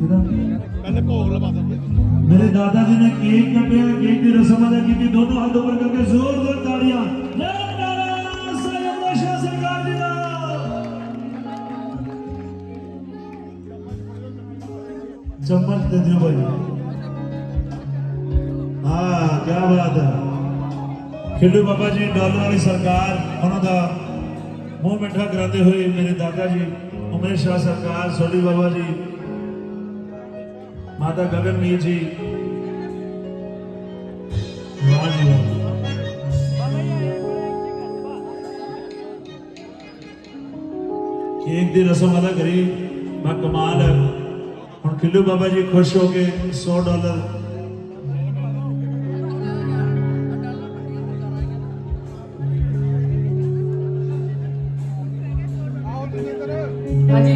ਪਹਿਲੇ ਭੋਗ ਲਵਾ ਦੋ ਮੇਰੇ ਦਾਦਾ ਜੀ ਨੇ ਕੇਕ ਕੱਟਿਆ ਕੇਕ ਦੀ ਰਸਮ ਅਦਾ ਕੀਤੀ ਦੋਨੋਂ ਹੱਥ ਉੱਪਰ ਕਰਕੇ ਜ਼ੋਰਦਾਰ ਤਾੜੀਆਂ। ਲੈ ਨਾਰਾ ਸਾਹਿਬ ਸ਼ਾਹ ਸਰਕਾਰ ਜੀ ਦਾ। ਚਮਚ ਦੇ ਦਿਓ ਭਾਈ। ਹਾਂ ਕੀ ਬਾਤ ਹੈ। ਖਿੱਡੂ ਬਾਬਾ ਜੀ ਡਾਲਰ ਵਾਲੀ ਸਰਕਾਰ ਉਹਨਾਂ ਦਾ ਮੂੰਹ ਮਿੱਠਾ ਕਰਾਉਂਦੇ ਹੋਏ ਮੇਰੇ ਦਾਦਾ ਜੀ ਉਮੇਸ਼ ਸ਼ਾਹ ਸਰਕਾਰ ਸੋਢੀ ਬਾਬਾ ਜੀ ਮਾਤਾ ਗਗਨਮੀਤ ਜੀ। ਵਾਹ ਜੀ। ਵਾਹ ਕੇਕ ਦੀ ਰਸਮ ਅਦਾ ਕਰੀ ਮੈਂ ਕਮਾਲ ਹੈ। ਹੁਣ ਖਿੱਲੂ ਬਾਬਾ ਜੀ ਖੁਸ਼ ਹੋ ਕੇ 100 ਡਾਲਰ। ਹਾਂਜੀ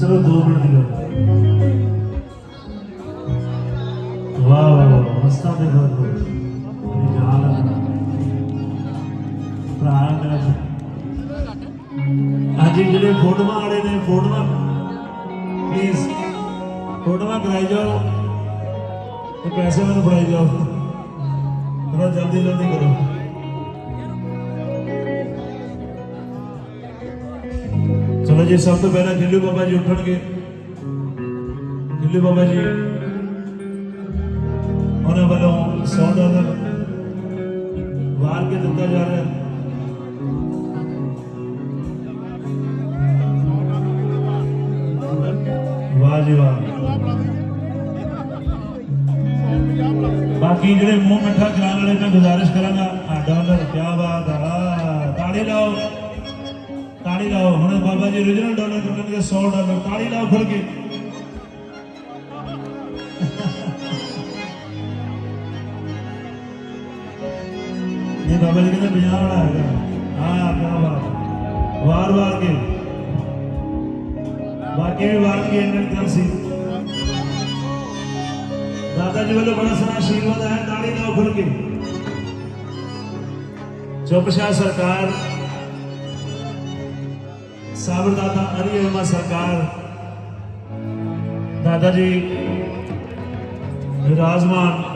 ਚਲੋ 2 ਮਿੰਟ ਦੀ ਗੱਲ। ਵਾਹ ਦੇ ਘਰ ਤੋਂ ਇਹ ਭਰਾ ਮੇਰਾ ਹਾਂਜੀ ਜਿਹੜੇ ਫੋਟੋਆਂ ਵਾਲੇ ਨੇ, ਫੋਟੋਆਂ। ਪਲੀਜ਼ ਫੋਟੋਆਂ ਕਰਾਈ ਜਾਓ। ਤੇ ਪੈਸੇ ਮੈਨੂੰ ਫੜਾਈ ਜਾਓ। ਥੋੜਾ ਜਲਦੀ ਜਲਦੀ ਕਰੋ। ਚਲੋ ਜੀ, ਸਭ ਤੋਂ ਪਹਿਲਾਂ ਢਿੱਲੂ ਬਾਬਾ ਜੀ ਉੱਠਣਗੇ। ਢਿੱਲੂ ਬਾਬਾ ਜੀ। ਉਹਨਾਂ ਵੱਲੋਂ 100 ਡਾਲਰ ਵਾਰ ਕੇ ਦਿੱਤਾ ਜਾ ਰਿਹਾ ਹੈ। ਵਾਹ ਜੀ ਵਾਹ। ਬਾਕੀ ਜਿਹੜੇ ਮੂੰਹ ਮਿੱਠਾ ਕਰਾਉਣ ਵਾਲੇ ਮੈਂ ਗੁਜ਼ਾਰਿਸ਼ ਕਰਾਂਗਾ ਆ ਡਾਲਰ ਕੀ ਬਾਤ ਆ। ਤਾੜੀ ਲਾਓ ਤਾੜੀ ਲਾਓ। ਹੁਣ Baba ji origignal dollar ਕੱਢਣਗੇ 100 dollar. ਤਾੜੀ ਲਾਓ ਖੁੱਲ ਕੇ ਇਹ ਬਾਬਾ ਜੀ ਕਹਿੰਦੇ 50 ਵਾਲਾ ਹੈਗਾ। ਹਾਂ ਕੀ ਬਾਤ। ਵਾਰ ਵਾਰ ਕੇ। ਬਾਕੀ ਵਾਰ ਕੀ ਇੰਨੇ ਸੀ। ਦਾਦਾ ਜੀ ਵੱਲੋਂ ਬੜਾ ਸਾਰਾ ਆਸ਼ੀਰਵਾਦ ਹੈ ਤਾੜੀ ਲਾਓ ਖੁੱਲ ਕੇ। ਚੁੱਪਸ਼ਾ ਸਰਕਾਰ। ਸਾਬਰ ਦਾਦਾ ਅਰੀ ਅਹਿਮਦ ਸਰਕਾਰ। ਦਾਦਾ ਜੀ ਵਿਰਾਜਮਾਨ